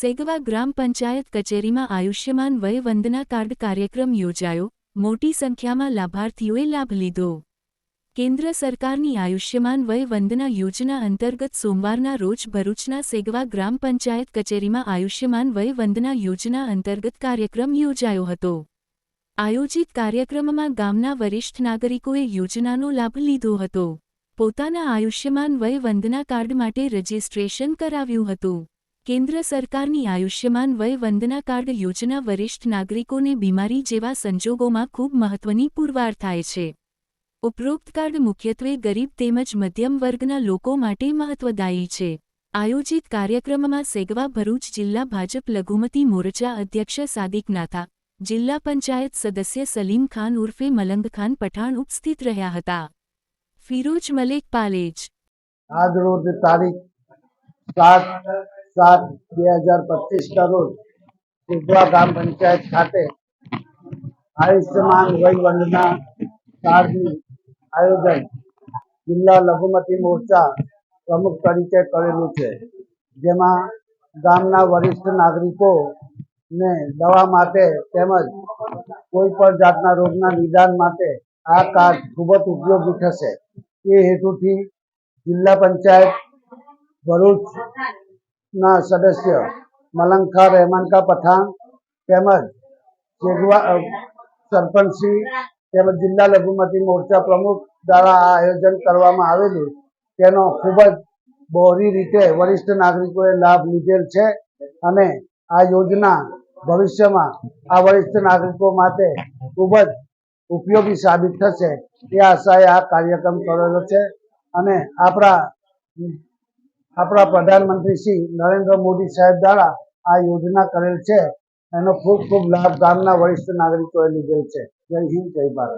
સેગવા ગ્રામ પંચાયત કચેરીમાં આયુષ્યમાન વય વંદના કાર્ડ કાર્યક્રમ યોજાયો. મોટી સંખ્યામાં લાભાર્થીઓએ લાભ લીધો. કેન્દ્ર સરકારની આયુષ્યમાન વય વંદના યોજના અંતર્ગત સોમવારના રોજ ભરૂચના સેગવા ગ્રામ પંચાયત કચેરીમાં આયુષ્યમાન વય વંદના યોજના અંતર્ગત કાર્યક્રમ યોજાયો હતો. આયોજિત કાર્યક્રમમાં ગામના વરિષ્ઠ નાગરિકોએ યોજનાનો લાભ લીધો હતો. પોતાના આયુષ્યમાન વય વંદના કાર્ડ માટે રજીસ્ટ્રેશન કરાવ્યું હતું. કેન્દ્ર સરકારની આયુષ્યમાન વય વંદના કાર્ડ યોજના વરિષ્ઠ નાગરિકોને બીમારી જેવા સંજોગોમાં ખૂબ મહત્વની પુરવાર થાય છે. ઉપરોક્ત કાર્ડ મુખ્યત્વે ગરીબ તેમજ મધ્યમ વર્ગના લોકો માટે મહત્વદાયી છે. આયોજિત કાર્યક્રમમાં સેગવા ભરૂચ જિલ્લા ભાજપ લઘુમતી મોરચા અધ્યક્ષ સાદિક નાથા, જિલ્લા પંચાયત સદસ્ય સલીમ ખાન ઉર્ફે મલંગ ખાન પઠાણ ઉપસ્થિત રહ્યા હતા. ફિરોજ મલેક પાલેજ. આજ રોજ તારીખ સાત સાત બે હજાર પચીસના રોજ કુદવા ગ્રામ પંચાયત ખાતે આયુષ્યમાન વય વંદના કાર્ડનું આયોજન જિલ્લા લઘુમતી મોરચા પ્રમુખ તરીકે કરેલું છે. જેમાં ગામના વરિષ્ઠ નાગરિકોને દવા માટે તેમજ કોઈ પણ જાતના રોગના નિદાન માટે આ કાર્ડ ખૂબ જ ઉપયોગી થશે. એ હેતુથી જિલ્લા પંચાયત ભરૂચના સદસ્ય. મલંગખા રહેમાનકા પઠાણ તેમજ શેગવા અ, સરપંચશ્રી તેમજ જિલ્લા લઘુમતી મોરચા પ્રમુખ દ્વારા આ આયોજન કરવામાં આવેલું. તેનો ખૂબ જ બોરી રીતે વરિષ્ઠ નાગરિકોએ લાભ લીધેલ છે અને આ યોજના ભવિષ્યમાં આ વરિષ્ઠ નાગરિકો માટે ખૂબ જ ઉપયોગી સાબિત થશે. એ આશાએ આ કાર્યક્રમ કરેલો છે અને આપણા આપણા પ્રધાનમંત્રી શ્રી નરેન્દ્ર મોદી સાહેબ દ્વારા આ યોજના કરેલ છે. એનો ખૂબ ખૂબ લાભ ગામના વરિષ્ઠ નાગરિકોએ લીધેલ છે. જય હિન્દ, જય ભારત.